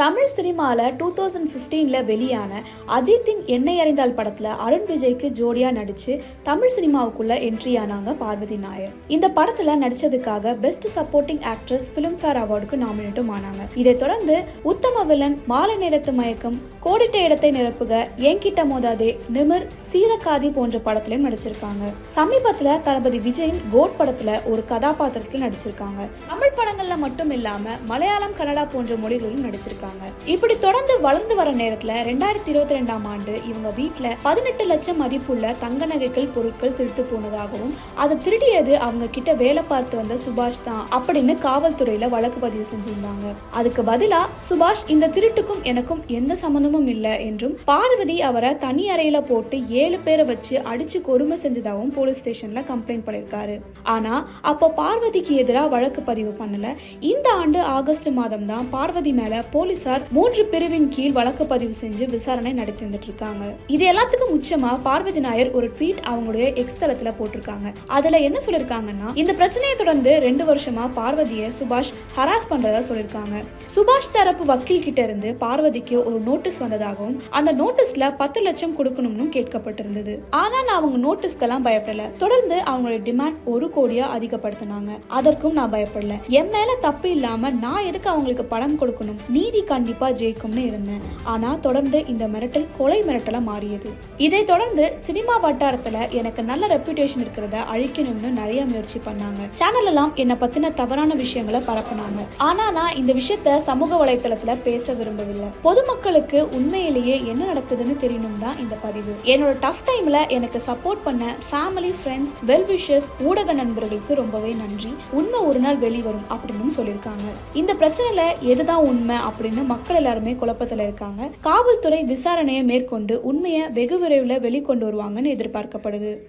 தமிழ் சினிமாவில் two thousand ஃபிஃப்டீனில் வெளியான அஜித்தின் என்னை அறிந்தால் படத்தில் அருண் விஜய்க்கு ஜோடியாக நடித்து தமிழ் சினிமாவுக்குள்ளே என்ட்ரி ஆனாங்க பார்வதி நாயர். இந்த படத்தில் நடித்ததுக்காக பெஸ்ட் சப்போர்ட்டிங் ஆக்ட்ரஸ் ஃபிலிம்ஃபேர் அவார்டுக்கு நாமினேட்டும் ஆனாங்க. இதைத் தொடர்ந்து உத்தம வில்லன் மாலை நேரத்து மயக்கம் கோடிட்ட இடத்தை நிரப்புக என்கிட்ட மோதாதே நிமிர் சீதக்காதி போன்ற படத்திலையும் நடிச்சிருக்காங்க. சமீபத்தில் தளபதி விஜயின் கோட் படத்தில் ஒரு கதாபாத்திரத்தில் நடிச்சிருக்காங்க. தமிழ் படங்களில் மட்டும் இல்லாமல் மலையாளம் கன்னடா போன்ற மொழிகளிலும் நடிச்சிருக்காங்க. இப்படி தொடர்ந்து வளர்ந்து வர நேரத்துல ரெண்டாயிரத்தி இருபத்தி ரெண்டாம் ஆண்டு இவங்க வீட்டுல பதினெட்டு லட்சம் மதிப்புள்ள தங்க நகைகள் பொருட்கள் திருட்டு போனதாகவும் அதை திருடியது அவங்க கிட்ட வேலை பார்த்து வந்த சுபாஷ் தான் அப்படின்னு காவல்துறையில வழக்கு பதிவு செஞ்சிருந்தாங்க. அதுக்கு பதிலா சுபாஷ் இந்த திருட்டுக்கும் எனக்கும் எந்த சம்மந்தமும் இல்லை என்றும் பார்வதி அவரை தனி அறையில போட்டு ஏழு பேரை வச்சு அடிச்சு கொடுமை செஞ்சதாகவும் போலீஸ் ஸ்டேஷன்ல கம்ப்ளைண்ட் பண்ணிருக்காரு. ஆனா அப்போ பார்வதிக்கு எதிராக வழக்கு பதிவு பண்ணல. இந்த ஆண்டு ஆகஸ்ட் மாதம் தான் பார்வதி மேல போலீஸ் போலீசார் மூன்று பிரிவின் கீழ் வழக்கு பதிவு செஞ்சு விசாரணை நடத்தி வந்துட்டு இருக்காங்க. இது எல்லாத்துக்கும் உச்சமா பார்வதி நாயர் ஒரு ட்வீட் அவங்களுடைய எக்ஸ் தளத்துல போட்டிருக்காங்க. அதுல என்ன சொல்லிருக்காங்கன்னா இந்த பிரச்சனையை தொடர்ந்து ரெண்டு வருஷமா பார்வதியை சுபாஷ் ஹராஸ் பண்றதா சொல்லிருக்காங்க. சுபாஷ் தரப்பு வக்கீல் கிட்ட இருந்து பார்வதிக்கு ஒரு நோட்டீஸ் வந்ததாகவும் அந்த நோட்டீஸ்ல பத்து லட்சம் கொடுக்கணும்னு கேட்கப்பட்டிருந்தது. ஆனா நான் அவங்க நோட்டீஸ்க்கெல்லாம் பயப்படல. தொடர்ந்து அவங்களுடைய டிமாண்ட் ஒரு கோடியா அதிகப்படுத்தினாங்க. அதற்கும் நான் பயப்படல. என் மேல தப்பு இல்லாம நான் எதுக்கு அவங்களுக்கு பணம் கொடுக்கணும்? நீதிக்கு கண்டிப்பா ஜெயிக்கும்னு இருந்தேன். ஆனா தொடர்ந்து இந்த மிரட்டல் கொலை மிரட்டலா மாறியது. இதை தொடர்ந்து சினிமா வட்டாரத்துல எனக்கு நல்ல ரெப்புடேஷன் இருக்கிறத அழிக்கணும்னு நிறைய முயற்சி பண்ணாங்க. சேனல் எல்லாம் என்னை பத்தின தவறான விஷயங்களை பரப்புனாங்க. ஆனா நான் இந்த விஷயத்த சமூக வலைத்தளத்துல பேச விரும்பவில்லை. பொதுமக்களுக்கு உண்மையிலேயே என்ன நடக்குதுன்னு தெரியணும் தான் இந்த பதிவு. என்னோட டஃப் டைம்ல எனக்கு சப்போர்ட் பண்ண ஃபேமிலி ஃப்ரெண்ட்ஸ் வெல் விஷஸ் ஊடக நண்பர்களுக்கு ரொம்பவே நன்றி. உண்மை ஒரு நாள் வெளிவரும் அப்படின்னு சொல்லியிருக்காங்க. இந்த பிரச்சனையில எதுதான் உண்மை அப்படின்னு அப்படின்னு மக்கள் எல்லாருமே குழப்பத்துல இருக்காங்க. காவல்துறை விசாரணையை மேற்கொண்டு உண்மையை வெகு விரைவில் வெளிக்கொண்டு வருவாங்கன்னு எதிர்பார்க்கப்படுது.